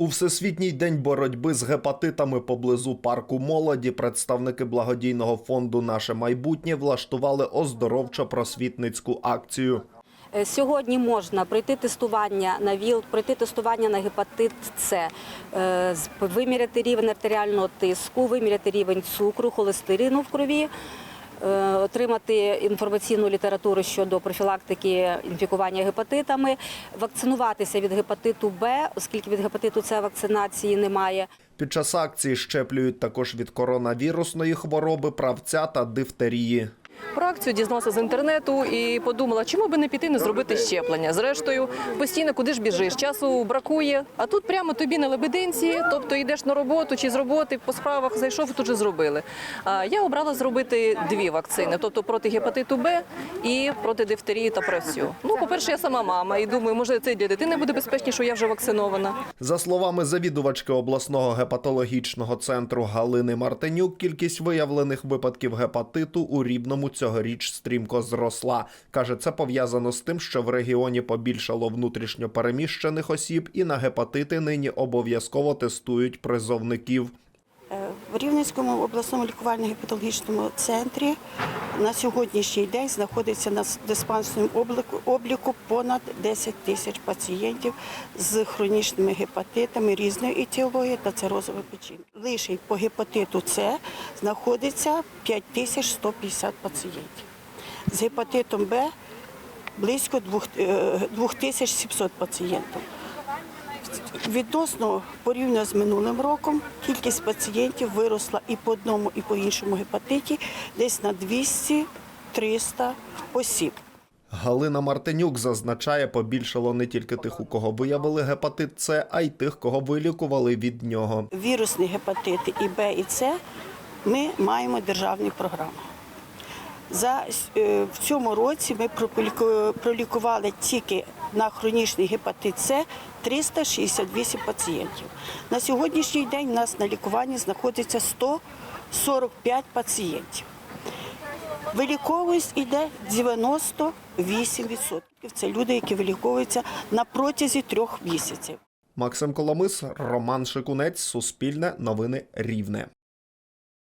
У всесвітній день боротьби з гепатитами поблизу парку молоді представники благодійного фонду Наше майбутнє влаштували оздоровчо-просвітницьку акцію. Е, Сьогодні можна пройти тестування на ВІЛ, пройти тестування на гепатит С, е, виміряти рівень артеріального тиску, виміряти рівень цукру, холестерину в крові, отримати інформаційну літературу щодо профілактики інфікування гепатитами, вакцинуватися від гепатиту Б, оскільки від гепатиту С вакцинації немає. Під час акції щеплюють також від коронавірусної хвороби, правця та дифтерії. Про акцію дізналася з інтернету і подумала, чому би не піти не зробити щеплення. Зрештою, постійно куди ж біжиш, часу бракує. А тут прямо тобі на лебединці, тобто йдеш на роботу чи з роботи по справах зайшов тут же зробили. А я обрала зробити дві вакцини: тобто проти гепатиту Б і проти дифтерії та правцю. Ну, по-перше, я сама мама і думаю, може це для дитини буде безпечніше, я вже вакцинована. За словами завідувачки обласного гепатологічного центру Галини Мартинюк, кількість виявлених випадків гепатиту у Рівному цьогоріч стрімко зросла. Каже, це пов'язано з тим, що в регіоні побільшало внутрішньо переміщених осіб, і на гепатити нині обов'язково тестують призовників. Е, В Рівненському обласному лікувально-гепатологічному центрі на сьогоднішній день знаходиться на диспансерному обліку, понад 10 тисяч пацієнтів з хронічними гепатитами різної етіології та цирозової печінки. Лише по гепатиту С знаходиться 5150 пацієнтів. З гепатитом Б близько е, 2700 пацієнтів. Відносно порівняно з минулим роком кількість пацієнтів виросла і по одному, і по іншому гепатиті десь на 200-300 осіб. Галина Мартинюк зазначає, побільшало не тільки тих, у кого виявили гепатит С, а й тих, кого вилікували від нього. Вірусні гепатити і Б, і С ми маємо державні програми. За, е, в цьому році ми пролікували тільки на хронічний гепатит С 368 пацієнтів. На сьогоднішній день у нас на лікуванні знаходиться 145 пацієнтів. Виліковуюсь іде 98%. Це люди, які виліковуються на протязі трьох місяців. Максим Коломис, Роман Шикунець, Суспільне, Новини Рівне.